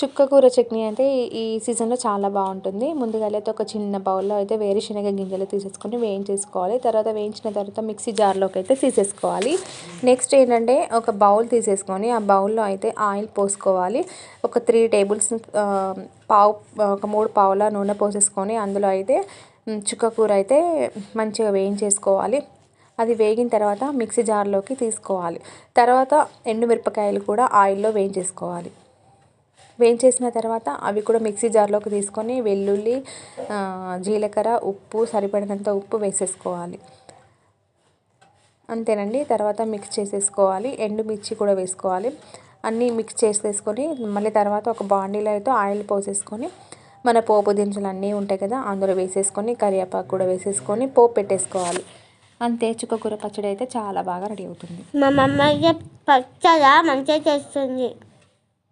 చుక్కకూర చట్నీ అయితే ఈ సీజన్లో చాలా బాగుంటుంది. ముందుగా అయితే ఒక చిన్న బౌల్లో అయితే వేరుశనగ గింజలు తీసేసుకొని వేయించేసుకోవాలి. తర్వాత వేయించిన తర్వాత మిక్సీ జార్లోకి అయితే తీసేసుకోవాలి. నెక్స్ట్ ఏంటంటే ఒక బౌల్ తీసేసుకొని ఆ బౌల్లో అయితే ఆయిల్ పోసుకోవాలి. ఒక త్రీ టేబుల్స్ పావు ఒక మూడు పావుల నూనె పోసేసుకొని అందులో అయితే చుక్కకూర అయితే మంచిగా వేయించేసుకోవాలి. అది వేగిన తర్వాత మిక్సీ జార్లోకి తీసుకోవాలి. తర్వాత ఎండుమిరపకాయలు కూడా ఆయిల్లో వేయించేసుకోవాలి. వేయించేసిన తర్వాత అవి కూడా మిక్సీ జార్లోకి తీసుకొని వెల్లుల్లి జీలకర్ర ఉప్పు సరిపడినంత ఉప్పు వేసేసుకోవాలి. అంతేనండి. తర్వాత మిక్స్ చేసేసుకోవాలి. ఎండుమిర్చి కూడా వేసుకోవాలి. అన్నీ మిక్స్ చేసేసుకొని మళ్ళీ తర్వాత ఒక బాండీలో అయితే ఆయిల్ పోసేసుకొని మన పోపు దినుసులు అన్నీ ఉంటాయి కదా అందులో వేసేసుకొని కరివేపాకు కూడా వేసేసుకొని పోపు పెట్టేసుకోవాలి. అంతే చుక్కకూర పచ్చడి అయితే చాలా బాగా రెడీ అవుతుంది. మా మమ్మీ పచ్చడా మంచిగా చేస్తుంది.